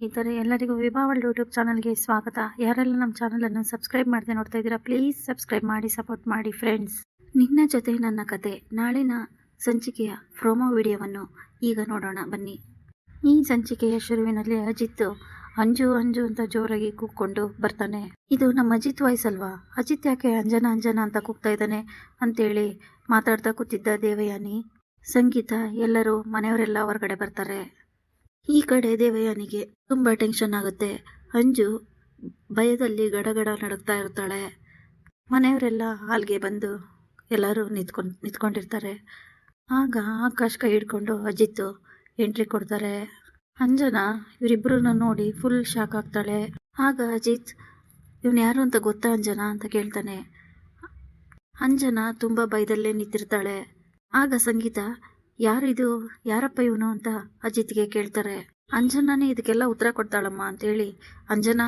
ಸ್ನೇಹಿತರೆ, ಎಲ್ಲರಿಗೂ ವಿಭಾವಲ್ ಯೂಟ್ಯೂಬ್ ಚಾನಲ್ಗೆ ಸ್ವಾಗತ. ಯಾರೆಲ್ಲ ನಮ್ಮ ಚಾನಲನ್ನು ಸಬ್ಸ್ಕ್ರೈಬ್ ಮಾಡದೆ ನೋಡ್ತಾ ಇದ್ದೀರಾ ಪ್ಲೀಸ್ ಸಬ್ಸ್ಕ್ರೈಬ್ ಮಾಡಿ ಸಪೋರ್ಟ್ ಮಾಡಿ ಫ್ರೆಂಡ್ಸ್ ನಿನ್ನ ಜೊತೆ ನನ್ನ ಕತೆ, ನಾಳಿನ ಸಂಚಿಕೆಯ ಪ್ರೋಮೋ ವಿಡಿಯೋವನ್ನು ಈಗ ನೋಡೋಣ, ಬನ್ನಿ. ಈ ಸಂಚಿಕೆಯ ಶುರುವಿನಲ್ಲಿ ಅಜಿತ್, ಅಂಜು ಅಂಜು ಅಂತ ಜೋರಾಗಿ ಕೂಗ್ಕೊಂಡು ಬರ್ತಾನೆ. ಇದು ನಮ್ಮ ಅಜಿತ್ ವಾಯ್ಸ್ ಅಲ್ವಾ? ಅಜಿತ್ ಯಾಕೆ ಅಂಜನ ಅಂಜನ ಅಂತ ಕೂಗ್ತಾ ಇದ್ದಾನೆ ಅಂತೇಳಿ ಮಾತಾಡ್ತಾ ಕೂತಿದ್ದ ದೇವಯಾನಿ. ಸಂಗೀತ, ಎಲ್ಲರೂ ಮನೆಯವರೆಲ್ಲ ಹೊರಗಡೆ ಬರ್ತಾರೆ. ಈ ಕಡೆ ದೇವಯ್ಯನಿಗೆ ತುಂಬ ಟೆನ್ಷನ್ ಆಗುತ್ತೆ. ಅಂಜು ಭಯದಲ್ಲಿ ಗಡಗಡ ನಡುಗ್ತಾ ಇರ್ತಾಳೆ. ಮನೆಯವರೆಲ್ಲ ಹಾಲ್ಗೆ ಬಂದು ಎಲ್ಲರೂ ನಿಂತ್ಕೊಂಡು, ನಿಂತ್ಕೊಂಡಿರ್ತಾರೆ. ಆಗ ಆಕಾಶ್ ಕೈ ಹಿಡ್ಕೊಂಡು ಅಜಿತ್ ಎಂಟ್ರಿ ಕೊಡ್ತಾರೆ. ಅಂಜನ ಇವರಿಬ್ಬರನ್ನ ನೋಡಿ ಫುಲ್ ಶಾಕ್ ಆಗ್ತಾಳೆ. ಆಗ ಅಜಿತ್, ಇವನು ಯಾರು ಅಂತ ಗೊತ್ತಾ ಅಂಜನಾ? ಅಂತ ಕೇಳ್ತಾನೆ. ಅಂಜನ ತುಂಬ ಭಯದಲ್ಲೇ ನಿಂತಿರ್ತಾಳೆ. ಆಗ ಸಂಗೀತ ಯಾರಿದು, ಯಾರಪ್ಪ ಇವನು ಅಂತ ಅಜಿತ್ಗೆ ಕೇಳ್ತಾರೆ. ಅಂಜನಾನೇ ಇದಕ್ಕೆಲ್ಲ ಉತ್ತರ ಕೊಡ್ತಾಳಮ್ಮ ಅಂತೇಳಿ. ಅಂಜನಾ,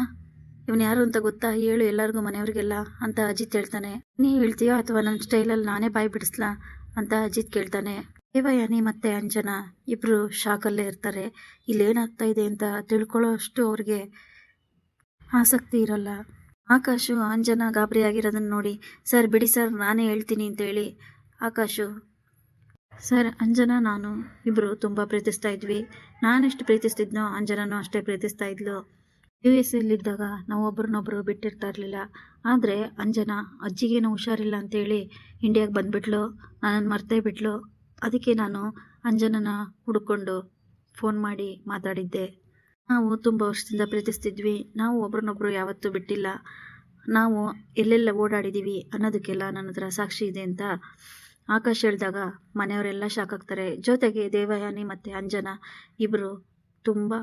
ಇವನು ಯಾರು ಅಂತ ಗೊತ್ತಾ? ಹೇಳು ಎಲ್ಲರಿಗೂ ಮನೆಯವ್ರಿಗೆಲ್ಲ ಅಂತ ಅಜಿತ್ ಹೇಳ್ತಾನೆ. ನೀ ಹೇಳ್ತೀಯೋ ಅಥವಾ ನನ್ನ ಸ್ಟೈಲಲ್ಲಿ ನಾನೇ ಬಾಯಿ ಬಿಡಿಸ್ಲಾ ಅಂತ ಅಜಿತ್ ಕೇಳ್ತಾನೆ. ದೇವಯಾನಿ ಮತ್ತೆ ಅಂಜನಾ ಇಬ್ರು ಶಾಕಲ್ಲೇ ಇರ್ತಾರೆ. ಇಲ್ಲಿ ಏನಾಗ್ತಾ ಇದೆ ಅಂತ ತಿಳ್ಕೊಳ್ಳೋ ಅಷ್ಟು ಅವ್ರಿಗೆ ಆಸಕ್ತಿ ಇರಲ್ಲ. ಆಕಾಶು ಅಂಜನಾ ಗಾಬರಿ ಆಗಿರೋದನ್ನ ನೋಡಿ, ಸರ್, ಬಿಡಿ ಸರ್, ನಾನೇ ಹೇಳ್ತೀನಿ ಅಂತೇಳಿ. ಆಕಾಶು ಸರ್, ಅಂಜನಾ, ನಾನು. ಇಬ್ಬರು ತುಂಬ ಪ್ರೀತಿಸ್ತಾ ಇದ್ವಿ. ನಾನೆಷ್ಟು ಪ್ರೀತಿಸ್ತಿದ್ನೋ ಅಂಜನಾನು ಅಷ್ಟೇ ಪ್ರೀತಿಸ್ತಾ ಇದ್ಲು. ಯು ಎಸ್ ಎಲ್ಲಿದ್ದಾಗ ನಾವು ಒಬ್ರನ್ನೊಬ್ರು ಬಿಟ್ಟಿರ್ತಾ ಇರಲಿಲ್ಲ. ಆದರೆ ಅಂಜನಾ ಅಜ್ಜಿಗೇನು ಹುಷಾರಿಲ್ಲ ಅಂತೇಳಿ ಇಂಡಿಯಾಗೆ ಬಂದುಬಿಟ್ಲು. ನನ್ನನ್ನು ಮರ್ತೇ ಬಿಟ್ಲು. ಅದಕ್ಕೆ ನಾನು ಅಂಜನನ ಹುಡುಕೊಂಡು ಫೋನ್ ಮಾಡಿ ಮಾತಾಡಿದ್ದೆ. ನಾವು ತುಂಬ ವರ್ಷದಿಂದ ಪ್ರೀತಿಸ್ತಿದ್ವಿ. ನಾವು ಒಬ್ರನ್ನೊಬ್ಬರು ಯಾವತ್ತೂ ಬಿಟ್ಟಿಲ್ಲ. ನಾವು ಎಲ್ಲೆಲ್ಲ ಓಡಾಡಿದ್ದೀವಿ ಅನ್ನೋದಕ್ಕೆಲ್ಲ ನನ್ನ ಹತ್ರ ಸಾಕ್ಷಿ ಇದೆ ಅಂತ ಆಕಾಶ್ ಹೇಳಿದಾಗ ಮನೆಯವರೆಲ್ಲ ಶಾಕ್ ಆಗ್ತಾರೆ. ಜೊತೆಗೆ ದೇವಯಾನಿ ಮತ್ತು ಅಂಜನ ಇಬ್ಬರು ತುಂಬ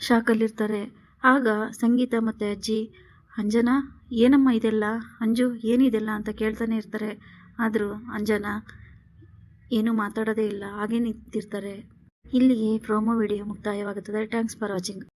ಶಾಕಲ್ಲಿರ್ತಾರೆ ಆಗ ಸಂಗೀತ ಮತ್ತು ಅಜ್ಜಿ, ಅಂಜನ, ಏನಮ್ಮ ಇದೆಲ್ಲ? ಅಂಜು, ಏನಿದೆಲ್ಲ? ಅಂತ ಕೇಳ್ತಾನೆ ಇರ್ತಾರೆ. ಆದರೂ ಅಂಜನ ಏನೂ ಮಾತಾಡೋದೇ ಇಲ್ಲ, ಹಾಗೇ ನಿಂತಿರ್ತಾರೆ. ಇಲ್ಲಿಗೆ promo video ಮುಕ್ತಾಯವಾಗುತ್ತದೆ. Thanks for watching